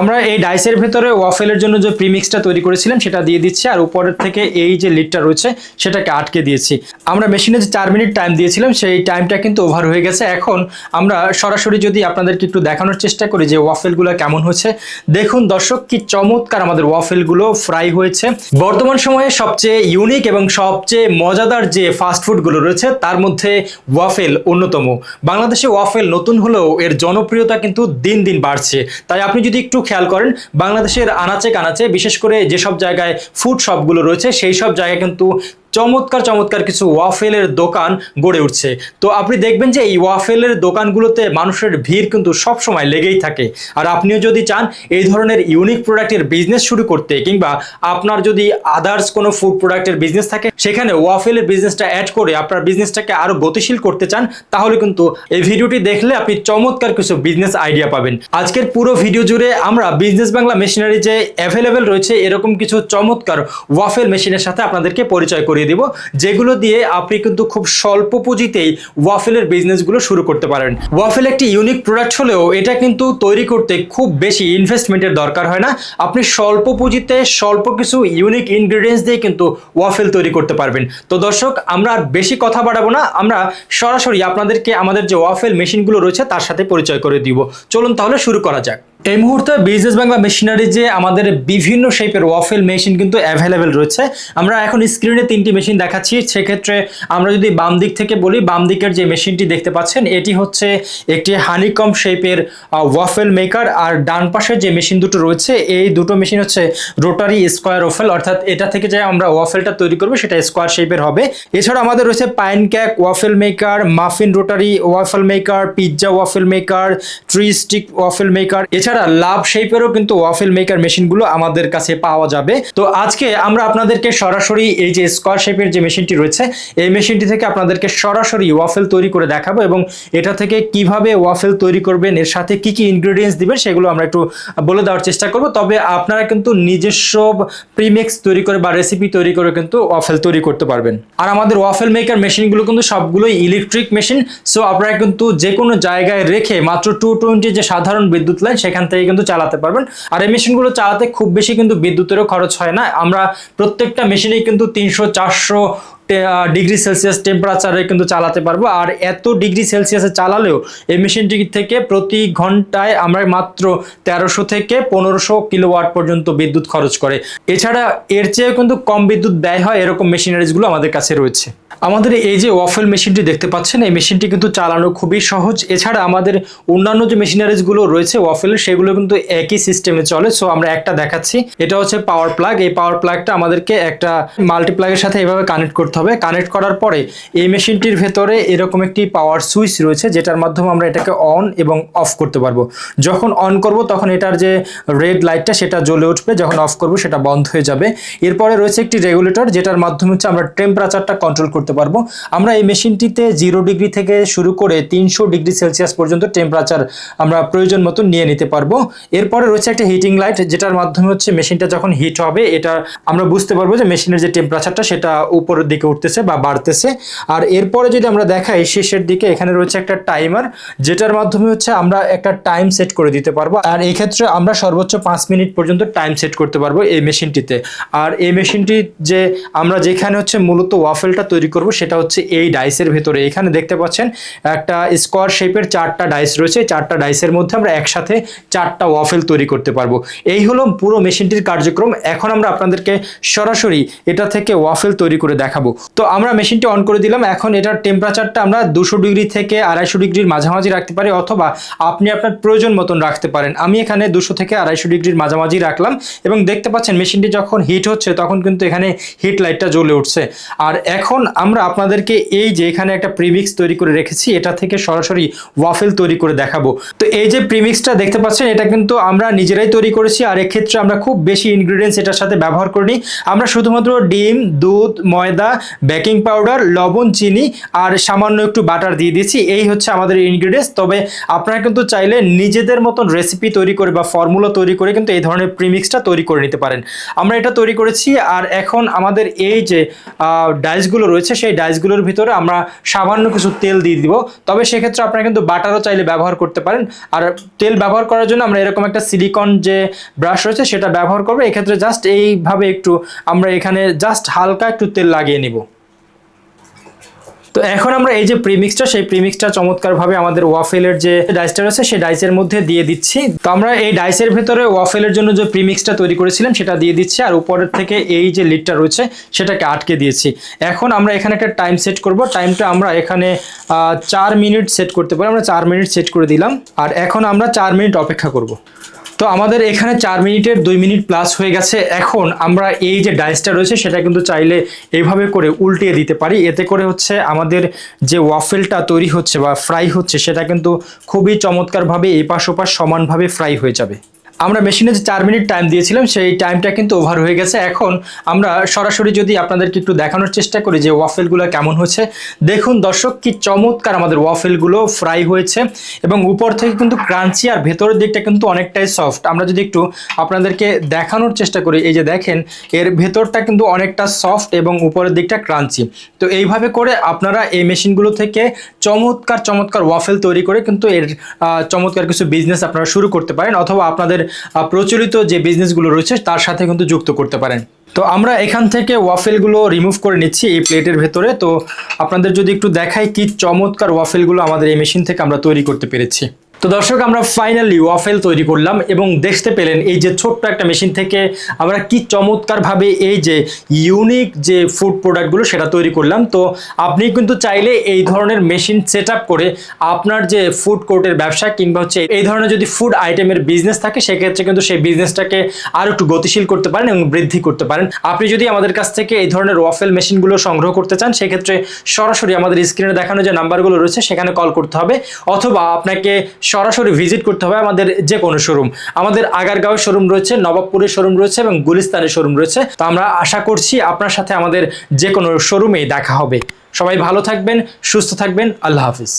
আমরা এই ডাইসের ভেতরে ওয়াফেলের জন্য যে প্রিমিক্সটা তৈরি করেছিলাম, সেটা দিয়ে দিচ্ছি। আর উপরের থেকে এই যে লিডটা রয়েছে, সেটাকে আটকে দিয়েছি। আমরা মেশিনে যে চার মিনিট টাইম দিয়েছিলাম, সেই টাইমটা কিন্তু ওভার হয়ে গেছে। এখন আমরা সরাসরি যদি আপনাদেরকে একটু দেখানোর চেষ্টা করি যে ওয়াফেলগুলো কেমন হয়েছে। দেখুন দর্শক, কি চমৎকার আমাদের ওয়াফেলগুলো ফ্রাই হয়েছে। বর্তমান সময়ে সবচেয়ে ইউনিক এবং সবচেয়ে মজাদার যে ফাস্টফুডগুলো রয়েছে, তার মধ্যে ওয়াফেল অন্যতম। বাংলাদেশে ওয়াফেল নতুন হলেও এর জনপ্রিয়তা কিন্তু দিন দিন বাড়ছে। তাই আপনি যদি একটু খেয়াল করেন, বাংলাদেশের আনাচে কানাচে বিশেষ করে যেসব জায়গায় ফুড শপগুলো রয়েছে, সেই সব জায়গায় কিন্তু চমৎকার চমৎকার কিছু ওয়াফেলের দোকান গড়ে উঠছে। তো আপনি দেখবেন যে এই ওয়াফেলের দোকানগুলোতে মানুষের ভিড় কিন্তু সব সময় লেগেই থাকে। আর আপনিও যদি চান এই ধরনের ইউনিক প্রোডাক্টের বিজনেস শুরু করতে কিংবা আপনার যদি আদার্স কোনো ফুড প্রোডাক্টের বিজনেস থাকে, সেখানে ওয়াফেলের বিজনেসটা অ্যাড করে আপনার বিজনেসটাকে আরও গতিশীল করতে চান, তাহলে কিন্তু এই ভিডিওটি দেখলে আপনি চমৎকার কিছু বিজনেস আইডিয়া পাবেন। আজকের পুরো ভিডিও জুড়ে আমরা বিজনেস বাংলা মেশিনারি যে অ্যাভেলেবেল রয়েছে, এরকম কিছু চমৎকার ওয়াফেল মেশিনের সাথে আপনাদেরকে পরিচয় করিয়ে দিব, যেগুলো দিয়ে আপনি কিন্তু খুব স্বল্প পুঁজিতেই ওয়াফেলের বিজনেসগুলো শুরু করতে পারেন। ওয়াফেল একটি ইউনিক প্রোডাক্ট হলেও এটা কিন্তু তৈরি করতে খুব বেশি ইনভেস্টমেন্টের দরকার হয় না। আপনি স্বল্প পুঁজিতে স্বল্প কিছু ইউনিক ইনগ্রেডিয়েন্টস দিয়ে কিন্তু ওয়াফেল তৈরি করতে পারবেন। তো দর্শক, আমরা আর বেশি কথা বাড়াবো না। আমরা সরাসরি আপনাদেরকে আমাদের যে ওয়াফেল মেশিনগুলো রয়েছে, তার সাথে পরিচয় করে দিব। চলুন তাহলে শুরু করা যাক। এই মুহূর্তে বিজনেস বাংলা মেশিনারি যে আমাদের বিভিন্ন শেপের ওয়াফেল মেশিন কিন্তু অ্যাভেলেবেল রয়েছে, আমরা এখন স্ক্রিনে তিনটি মেশিন দেখাচ্ছি। সেক্ষেত্রে আমরা যদি বাম দিক থেকে বলি, বাম দিকের যে মেশিনটি দেখতে পাচ্ছেন, এটি হচ্ছে একটি হানিকম শেপের ওয়াফেল মেকার আর ডান পাশের যে মেশিন দুটো রয়েছে, এই দুটো মেশিন হচ্ছে রোটারি স্কোয়ার ওয়াফেল অর্থাৎ এটা থেকে যে আমরা ওয়াফেলটা তৈরি করব, সেটা স্কোয়ার শেপের হবে। এছাড়া আমাদের রয়েছে pancake waffle maker muffin rotary waffle maker pizza waffle maker tree stick waffle maker এছাড়া লাভ শেপেরও কিন্তু ওয়াফেল মেকার মেশিনগুলো আমাদের কাছে পাওয়া যাবে। তো আজকে আমরা আপনাদেরকে সরাসরি এই যে স্কোয়ার শেপের যে মেশিনটি রয়েছে, এই মেশিনটি থেকে আপনাদেরকে সরাসরি ওয়াফেল তৈরি করে দেখাবো এবং এটা থেকে কীভাবে ওয়াফেল তৈরি করবেন, এর সাথে কি কি ইনগ্রেডিয়েন্টস দিবেন সেগুলো আমরা একটু বলে দেওয়ার চেষ্টা করব। তবে আপনারা কিন্তু নিজস্ব প্রিমিক্স তৈরি করে বা রেসিপি তৈরি করে কিন্তু ওয়াফেল তৈরি করতে পারবেন। আর আমাদের ওয়াফেল মেকার মেশিনগুলো কিন্তু সবগুলোই ইলেকট্রিক মেশিন সো আপনারা কিন্তু যে কোনো জায়গায় রেখে মাত্র টু টোয়েন্টি যে সাধারণ বিদ্যুৎ লাইন সেখান থেকে কিন্তু চালাতে পারবেন। আর এই মেশিনগুলো চালাতে খুব বেশি কিন্তু বিদ্যুতেরও খরচ হয় না। আমরা প্রত্যেকটা মেশিনেই কিন্তু তিনশো, চারশো ডিগ্রি সেলসিয়াস টেম্পারেচারে কিন্তু চালাতে পারব। আর এত ডিগ্রি সেলসিয়াসে চালালেও এই মেশিনটি থেকে প্রতি ঘন্টায় আমরা মাত্র তেরোশো থেকে পনেরোশো কিলোওয়াট পর্যন্ত বিদ্যুৎ খরচ করে। এছাড়া এর চেয়েও কিন্তু কম বিদ্যুৎ ব্যয় হয় এরকম মেশিনারিজগুলো আমাদের কাছে রয়েছে। আমাদের এই যে ওয়াফেল মেশিনটি দেখতে পাচ্ছেন, এই মেশিনটি কিন্তু চালানো খুবই সহজ। এছাড়া আমাদের অন্যান্য যে মেশিনারিজগুলো রয়েছে ওয়াফেলের সেগুলো কিন্তু একই সিস্টেমে চলে। সো আমরা একটা দেখাচ্ছি। এটা হচ্ছে পাওয়ার প্লাগ এই পাওয়ার প্লাগটা আমাদেরকে একটা মাল্টিপ্লাগের সাথে এভাবে কানেক্ট করতে হবে। কানেক্ট করার পরে এই মেশিনটির ভেতরে এরকম একটি পাওয়ার সুইচ রয়েছে, যেটার মাধ্যমে আমরা এটাকে অন এবং অফ করতে পারব। যখন অন করব, তখন এটার যে রেড লাইটটা সেটা জ্বলে উঠবে। যখন অফ করব, সেটা বন্ধ হয়ে যাবে। এরপরে রয়েছে একটি রেগুলেটর যেটার মাধ্যমে হচ্ছে আমরা টেম্পারেচারটা কন্ট্রোল করতে পারব। আমরা এই মেশিনটিতে জিরো ডিগ্রি থেকে শুরু করে তিনশো ডিগ্রি সেলসিয়াস পর্যন্ত টেম্পারেচার আমরা প্রয়োজন মতো নিয়ে নিতে পারব। এরপরে রয়েছে একটা হিটিং লাইট যেটার মাধ্যমে হচ্ছে মেশিনটা যখন হিট হবে, এটা আমরা বুঝতে পারব যে মেশিনের যে টেম্পারেচারটা সেটা উপরের দিকে উঠতেছে বা বাড়তেছে। আর এরপরে যদি আমরা দেখাই, শেষের দিকে এখানে রয়েছে একটা টাইমার যেটার মাধ্যমে হচ্ছে আমরা একটা টাইম সেট করে দিতে পারব। আর এই ক্ষেত্রে আমরা সর্বোচ্চ পাঁচ মিনিট পর্যন্ত টাইম সেট করতে পারব এই মেশিনটিতে। আর এই মেশিনটি যে আমরা যেখানে হচ্ছে মূলত ওয়াফেলটা তৈরি করব, সেটা হচ্ছে এই ডাইসের ভেতরে। এখানে দেখতে পাচ্ছেন, একটা স্কোয়ার শেপের চারটা ডাইস রয়েছে। চারটা ডাইসের মধ্যে আমরা একসাথে চারটা ওয়াফেল তৈরি করতে পারব। এই হলো পুরো মেশিনটির কার্যক্রম। এখন আমরা আপনাদেরকে সরাসরি এটা থেকে ওয়াফেল তৈরি করে দেখাবো। তো আমরা মেশিনটি অন করে দিলাম। এখন এটার টেম্পারেচারটা আমরা দুশো ডিগ্রি থেকে আড়াইশো ডিগ্রির মাঝামাঝি রাখতে পারি অথবা আপনি আপনার প্রয়োজন মতন রাখতে পারেন। আমি এখানে দুশো থেকে আড়াইশো ডিগ্রির মাঝামাঝি রাখলাম এবং দেখতে পাচ্ছেন মেশিনটি যখন হিট হচ্ছে তখন কিন্তু এখানে হিট লাইটটা জ্বলে উঠছে। আর এখন আমরা আপনাদেরকে এই যে এখানে একটা প্রিমিক্স তৈরি করে রেখেছি, এটা থেকে সরাসরি ওয়াফেল তৈরি করে দেখাবো। তো এই যে প্রিমিক্সটা দেখতে পাচ্ছেন, এটা কিন্তু আমরা নিজেরাই তৈরি করেছি আর এক্ষেত্রে আমরা খুব বেশি ইনগ্রিডিয়েন্টস এটার সাথে ব্যবহার করিনি। আমরা শুধুমাত্র ডিম, দুধ, ময়দা বেকিং পাউডার, লবণ, চিনি আর সামান্য একটু বাটার দিয়ে দিয়েছি এই হচ্ছে আমাদের ইনগ্রিডিয়েন্টস তবে আপনারা কিন্তু চাইলে নিজেদের মতন রেসিপি তৈরি করে বা ফর্মুলা তৈরি করে কিন্তু এই ধরনের প্রিমিক্সটা তৈরি করে নিতে পারেন। আমরা এটা তৈরি করেছি আর এখন আমাদের এই যে ডাইসগুলো রয়েছে, সেই ডাইসগুলোর ভিতরে আমরা সামান্য কিছু তেল দিয়ে দিব। তবে সেক্ষেত্রে আপনারা কিন্তু বাটারও চাইলে ব্যবহার করতে পারেন। আর তেল ব্যবহার করার জন্য আমরা এরকম একটা সিলিকন যে ব্রাশ রয়েছে, সেটা ব্যবহার করব। এক্ষেত্রে জাস্ট এইভাবে একটু আমরা এখানে জাস্ট হালকা একটু তেল লাগিয়ে নিব। তো এখন আমরা এই যে প্রিমিক্সটা সেই প্রিমিক্সটা চমৎকারভাবে আমাদের ওয়াফেলের যে ডাইসটা রয়েছে, সেই ডাইসের মধ্যে দিয়ে দিচ্ছি। তো আমরা এই ডাইসের ভেতরে ওয়াফেলের জন্য যে প্রিমিক্সটা তৈরি করেছিলাম, সেটা দিয়ে দিচ্ছি। আর উপরের থেকে এই যে লিডটা রয়েছে, সেটাকে আটকে দিয়েছি। এখন আমরা এখানে একটা টাইম সেট করব। টাইমটা আমরা এখানে চার মিনিট সেট করতে পারি। আমরা চার মিনিট সেট করে দিলাম। আর এখন আমরা চার মিনিট অপেক্ষা করব। তো আমাদের এখানে চার মিনিটের দুই মিনিট প্লাস হয়ে গেছে। এখন আমরা এই যে ডাইসটা রয়েছে, সেটা কিন্তু চাইলে এইভাবে করে উল্টিয়ে দিতে পারি। এতে করে হচ্ছে আমাদের যে ওয়াফেলটা তৈরি হচ্ছে বা ফ্রাই হচ্ছে, সেটা কিন্তু খুবই চমৎকারভাবে এপাশ ওপাশ সমানভাবে ফ্রাই হয়ে যাবে। আমরা মেশিনে যে চার মিনিট টাইম দিয়েছিলাম, সেই টাইমটা কিন্তু ওভার হয়ে গেছে। এখন আমরা সরাসরি যদি আপনাদেরকে একটু দেখানোর চেষ্টা করি যে ওয়াফেলগুলো কেমন হচ্ছে দেখুন দর্শক, কি চমৎকার আমাদের ওয়াফেলগুলো ফ্রাই হয়েছে এবং উপর থেকে কিন্তু ক্রাঞ্চি আর ভেতরের দিকটা কিন্তু অনেকটাই সফট আমরা যদি একটু আপনাদেরকে দেখানোর চেষ্টা করি, এই যে দেখেন, এর ভেতরটা কিন্তু অনেকটা সফট এবং উপরের দিকটা ক্রাঞ্চি তো এইভাবে করে আপনারা এই মেশিনগুলো থেকে চমৎকার চমৎকার ওয়াফেল তৈরি করে কিন্তু এর চমৎকার কিছু বিজনেস আপনারা শুরু করতে পারেন। অথবা আপনাদের প্রচলিত যে বিজনেসগুলো রয়েছে, তার সাথে কিন্তু যুক্ত করতে পারেন। তো আমরা এখান থেকে ওয়াফেলগুলো রিমুভ করে নিচ্ছি এই প্লেটের ভেতরে। তো আপনাদের যদি একটু দেখাই কি চমৎকার ওয়াফেলগুলো আমাদের এই মেশিন থেকে আমরা তৈরি করতে পেরেছি। তো দর্শক, আমরা ফাইনালি ওয়াফেল তৈরি করলাম এবং দেখতে পেলেন এই যে ছোট্ট একটা মেশিন থেকে আমরা কি চমৎকারভাবে এই যে ইউনিক যে ফুড প্রোডাক্টগুলো সেটা তৈরি করলাম। তো আপনি কিন্তু চাইলে এই ধরনের মেশিন সেট করে আপনার যে ফুড কোর্টের ব্যবসা কিংবা হচ্ছে এই ধরনের যদি ফুড আইটেমের বিজনেস থাকে, সেক্ষেত্রে কিন্তু সেই বিজনেসটাকে আরও একটু গতিশীল করতে পারেন এবং বৃদ্ধি করতে পারেন। আপনি যদি আমাদের কাছ থেকে এই ধরনের ওয়াফেল মেশিনগুলো সংগ্রহ করতে চান, সেক্ষেত্রে সরাসরি আমাদের স্ক্রিনে দেখানো যে নাম্বারগুলো রয়েছে, সেখানে কল করতে হবে। অথবা আপনাকে সরাসরি ভিজিট করতে হবে আমাদের যে কোনো শোরুম আমাদের আগারগাঁও শোরুম রয়েছে, নবাবপুরের শোরুম রয়েছে এবং গুলিস্তানের শোরুম রয়েছে। তো আমরা আশা করছি আপনার সাথে আমাদের যে কোনো শোরুমেই দেখা হবে। সবাই ভালো থাকবেন, সুস্থ থাকবেন, আল্লাহ হাফিজ।